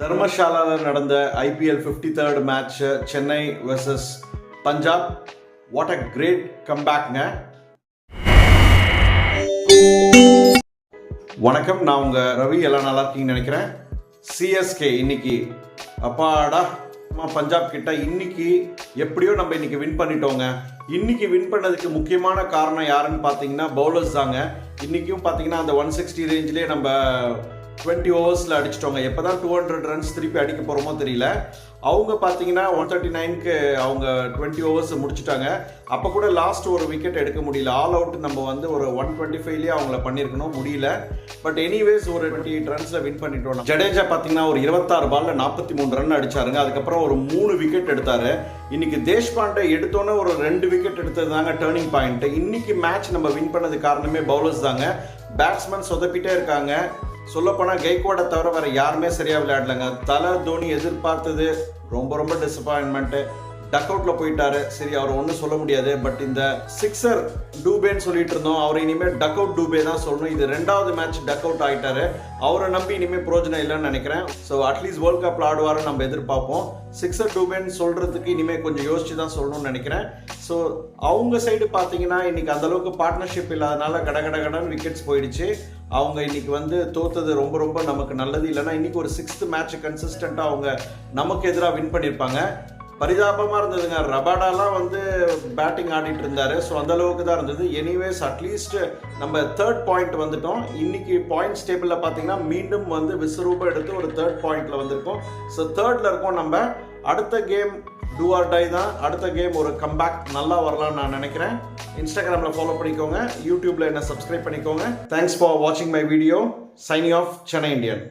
தர்மசாலாவில் நடந்த IPL fifty third match Chennai versus Punjab. What a great கம்பேக்ங்க வணக்கம் நான் உங்க ரவி. எல்லாம் நல்லா இருக்கீங்கன்னு நினைக்கிறேன். சிஎஸ்கே இன்னைக்கு அப்பாடா. அம்மா பஞ்சாப் கிட்ட இன்னைக்கு எப்படியோ நம்ம இன்னைக்கு வின் பண்ணிட்டோங்க. இன்னைக்கு வின் பண்ணதுக்கு முக்கியமான காரணம் யாருன்னு பார்த்தீங்கன்னா பவுலர்ஸ் தாங்க. இன்னைக்கும் பார்த்தீங்கன்னா அந்த ஒன் சிக்ஸ்டி ரேஞ்சிலே நம்ம டுவெண்ட்டி ஓவர்ஸில் அடிச்சிட்டோங்க எப்போ தான் டூ ஹண்ட்ரட் ரன்ஸ் திருப்பி அடிக்க போகிறோமோ தெரியல. அவங்க பார்த்தீங்கன்னா ஒன் தேர்ட்டி நைனுக்கு அவங்க டுவெண்ட்டி ஓவர்ஸ் முடிச்சிட்டாங்க. அப்போ கூட லாஸ்ட் ஒரு விக்கெட் எடுக்க முடியல. ஆல் அவுட் நம்ம வந்து ஒரு ஒன் டுவெண்ட்டி ஃபைவ்லேயே அவங்கள பண்ணியிருக்கணும் முடியல. பட் எனிவேஸ் ஒரு டுவெண்ட்டி எயிட் ரன்ஸில் வின் பண்ணிட்டோம். ஜடேஜா பார்த்தீங்கன்னா ஒரு இருபத்தாறு பாலில் நாற்பத்தி மூணு ரன் அடிச்சாருங்க. அதுக்கப்புறம் ஒரு மூணு விக்கெட் எடுத்தாரு. இன்னைக்கு தேஷ்பாண்டே எடுத்தோன்னே ஒரு ரெண்டு விக்கெட் எடுத்தது தாங்க டேர்னிங் பாயிண்ட் இன்னைக்கு மேட்ச் நம்ம வின் பண்ணது காரணமே பவுலர்ஸ் தாங்க. பேட்ஸ்மேன் சொதப்பிட்டே இருக்காங்க. சொல்லப்போனால் கைக்கோட தவிர வேறு யாருமே சரியாக விளையாடலங்க. தலை தோனி எதிர்பார்த்தது ரொம்ப ரொம்ப டிசப்பாயின்மெண்ட்டு டக் அவுட்ல போயிட்டாரு. சரி அவர் ஒன்றும் சொல்ல முடியாது. பட் இந்த சிக்ஸர் டூபேன்னு சொல்லிட்டு இருந்தோம். அவர் இனிமேல் டக் அவுட் டூபே தான் சொல்லணும். இது ரெண்டாவது மேட்ச் டக் அவுட் ஆகிட்டாரு அவரை நம்பி இனிமேல் பிரோஜனம் இல்லைன்னு நினைக்கிறேன். ஸோ அட்லீஸ்ட் வேர்ல்ட் கப்பில் ஆடுவார. நம்ம எதிர்பார்ப்போம். சிக்ஸர் டூபேன்னு சொல்றதுக்கு இனிமேல் கொஞ்சம் யோசிச்சு தான் சொல்லணும்னு நினைக்கிறேன். ஸோ அவங்க சைடு பார்த்தீங்கன்னா இன்னைக்கு அந்த அளவுக்கு பார்ட்னர்ஷிப் இல்லாதனால கட கட கடன் விக்கெட்ஸ் போயிடுச்சு. அவங்க இன்னைக்கு வந்து தோத்தது ரொம்ப ரொம்ப நமக்கு நல்லது இல்லைன்னா இன்னைக்கு ஒரு சிக்ஸ்த் மேட்ச் கன்சிஸ்டண்ட்டாக அவங்க நமக்கு எதிராக வின் பண்ணியிருப்பாங்க. பரிதாபமாக இருந்ததுங்க. ரபாடாலாம் வந்து பேட்டிங் ஆடிட்டு இருந்தாரு. ஸோ அந்த அளவுக்கு தான் இருந்தது. எனிவேஸ் அட்லீஸ்ட் நம்ம தேர்ட் பாயிண்ட் வந்துட்டோம். இன்னைக்கு பாயிண்ட்ஸ் டேபிளில் பார்த்தீங்கன்னா மீண்டும் வந்து விஸ்வரூபம் எடுத்து ஒரு தேர்ட் பாயிண்ட்ல வந்திருக்கோம். ஸோ தேர்டில் இருக்கோம் நம்ம. அடுத்த கேம் டூ ஆர் டை தான். அடுத்த கேம் ஒரு கம்பேக் நல்லா வரலாம்னு நான் நினைக்கிறேன். இன்ஸ்டாகிராமில் ஃபாலோ பண்ணிக்கோங்க. யூடியூப்ல என்ன சப்ஸ்கிரைப் பண்ணிக்கோங்க. தேங்க்ஸ் ஃபார் வாட்சிங் my video signing off Chennai Indian